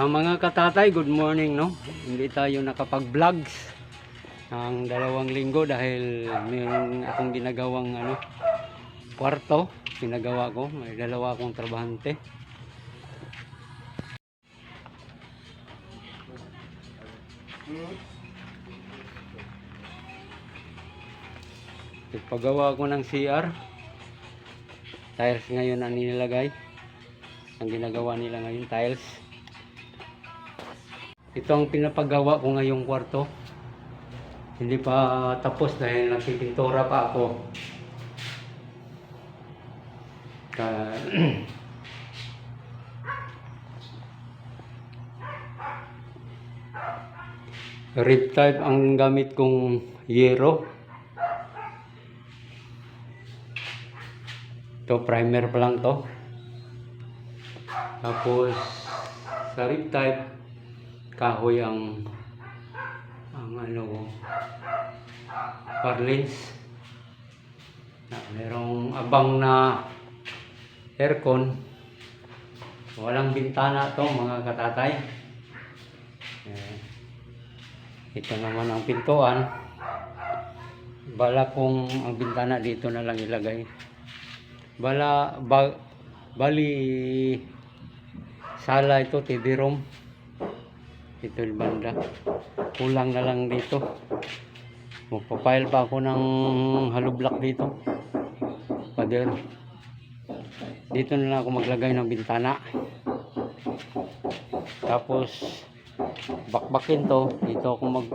Ang uh, mga katatay, good morning no. Hindi tayo nakapag-vlogs ang dalawang linggo dahil mayroon akong ginagawang ano kwarto ginagawa ko. May dalawa akong trabahante. Paggawa ko ng CR, tiles ngayon ang nilagay. Ang ginagawa nila ngayon, tiles. Ito ang pinapagawa ko ngayong kwarto. Hindi pa tapos dahil nagpipintura pa ako. Ka Red type ang gamit kong yero. Ito primer pa lang to. Tapos sa red type kahoy ang ang ano parlins na merong abang na aircon. Walang bintana to mga katatay. Eh, ito naman ang pintuan. Bala kung ang bintana dito na lang ilagay. Bala ba, bali sala ito TV room. Ito yung banda. Kulang na lang dito. Magpapile pa ako ng hollow block dito. Pader dito na lang ako maglagay ng bintana tapos bakbakin to dito ako mag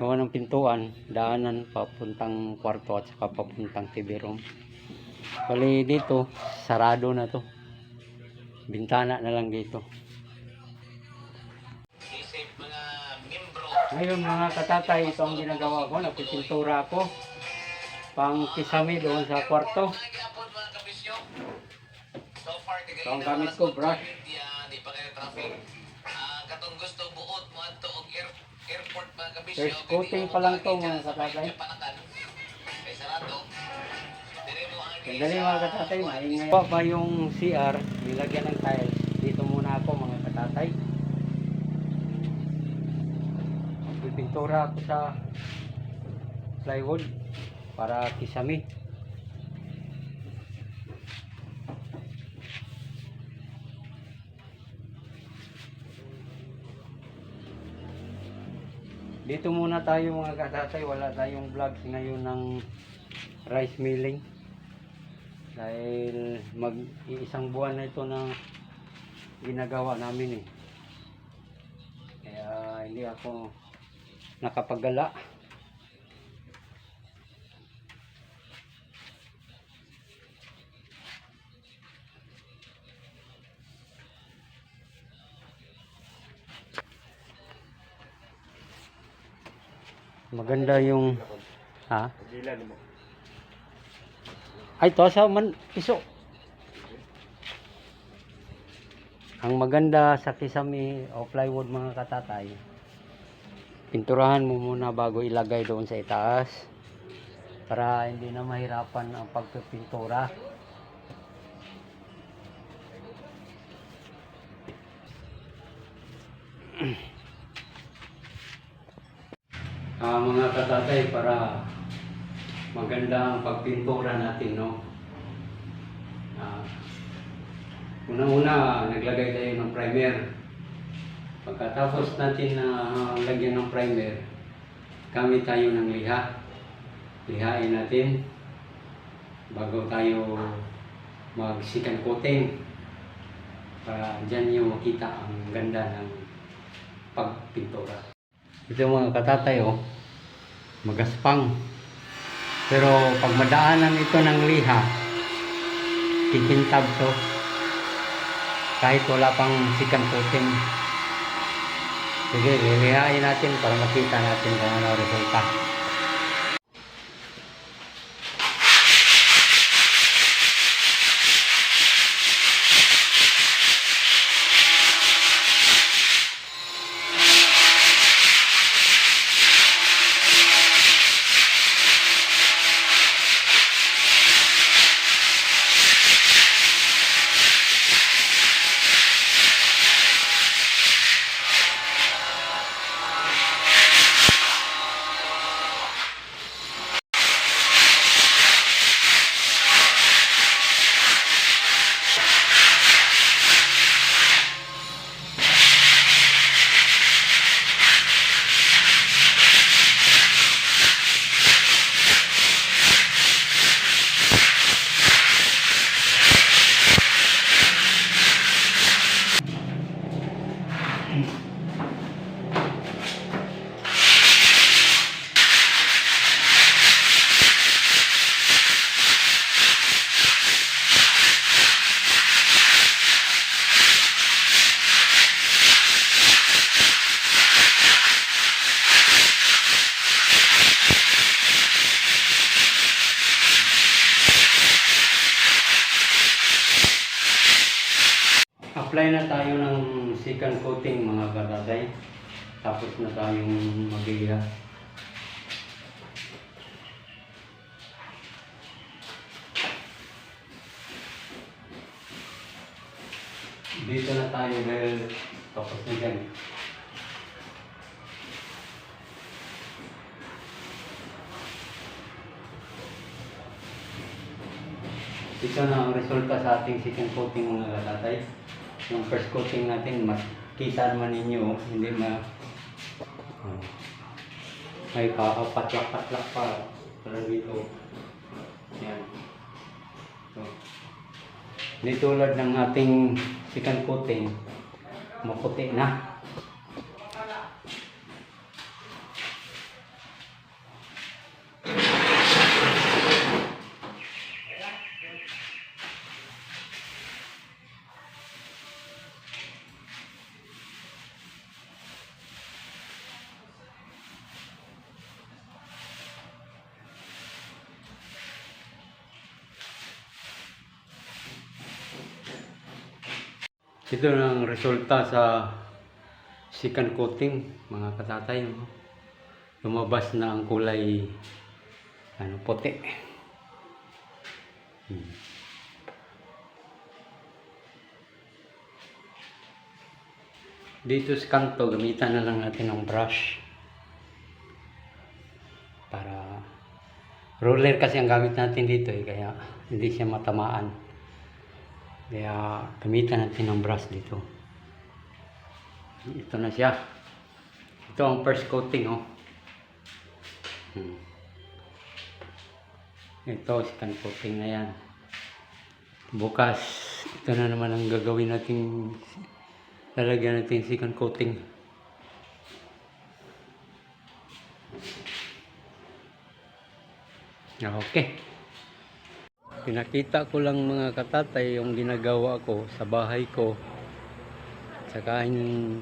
gawa ng pintuan daanan papuntang kwarto at saka papuntang TV room bali dito sarado na to bintana na lang dito Ngayon mga katatay, ito ang ginagawa ko. Nagpipintura ako. Pang kisame doon sa kwarto. So ang gamit ko, brush. di pa kayo traffic Ah, katong gusto buot mo adto og air, airport mga kabisyo First coating pa lang to, mga katatay. kay sarado dire mo ang Sandali mga katatay, maingay. Pa pa yung CR, nilagyan ng tiles. Dito muna ako mga katatay. Pipintura ako sa plywood para kisame. Dito muna tayo mga katatay, wala tayong vlogs ngayon ng rice milling. Dahil mag iisang buwan na ito na ginagawa namin eh. Kaya hindi ako nakapagala maganda yung ha ay, to sa man piso. Ang maganda sa kisame o plywood mga katatay, pinturahan mo muna bago ilagay doon sa itaas para hindi na mahirapan ang pagpipintura. Ah, mga katatay para maganda ang pagpintura natin, no? Ah, Una-una, naglagay tayo ng primer. Pagkatapos natin na lagyan ng primer, gamit tayo ng liha. Lihain natin bago tayo mag-second coating para dyan yung makita ang ganda ng pagpintura. Ito mga katatay, oh, magaspang. Pero pag madaanan ito ng liha, kikintab to. Kahit wala pang second coating. Sige, lilihain natin para makita natin kung ano resulta. Mag-apply na tayo ng second coating mga katatay. Tapos na tayong magigiya. Dito na tayo dahil tapos na dyan. Ito na ang resulta sa ating second coating mga katatay. Yung first coating natin, makita naman ninyo, oh, hindi ma... Oh. May kakapatlak-patlak pa. Parang dito. Yan. So, hindi tulad ng ating second coating, maputi na. Ito ang resulta sa second coating, mga katatay. Lumabas na ang kulay ano, puti. Hmm. Dito sa kanto, gamitan na lang natin ng brush. Para roller kasi ang gamit natin dito eh, kaya hindi siya matamaan. Kaya gamitan natin ng brush dito. Ito na siya. Ito ang first coating oh. Hmm. Ito second coating na yan. Bukas, ito na naman ang gagawin nating lalagyan natin second coating. Okay. Pinakita ko lang mga katatay yung ginagawa ko sa bahay ko. Saka hin-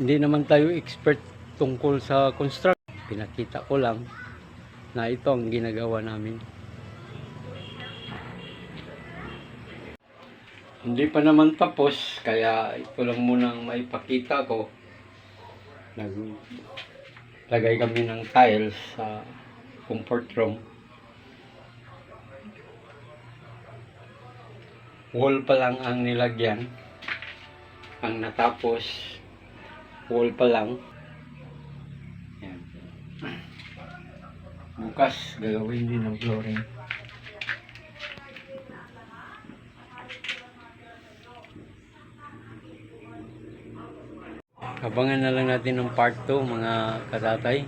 hindi naman tayo expert tungkol sa construction. Pinakita ko lang na ito ang ginagawa namin. Hindi pa naman tapos, kaya ito lang muna ang maipakita ko. Naglagay kami ng tiles sa comfort room. Wall pa lang ang nilagyan. Ang natapos wall pa lang. Yan. Bukas gagawin din ng flooring. Abangan na lang natin ng part 2 mga katatay.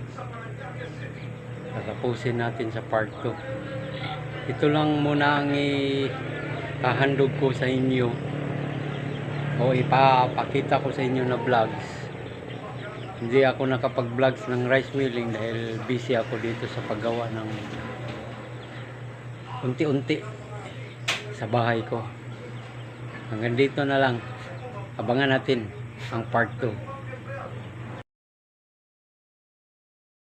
Tatapusin natin sa part 2 ito lang muna ang i hahandog ko sa inyo o ipapakita ko sa inyo na vlogs. Hindi ako nakapag vlogs ng rice milling dahil busy ako dito sa paggawa ng unti-unti sa bahay ko. Hanggang dito na lang. Abangan natin ang part 2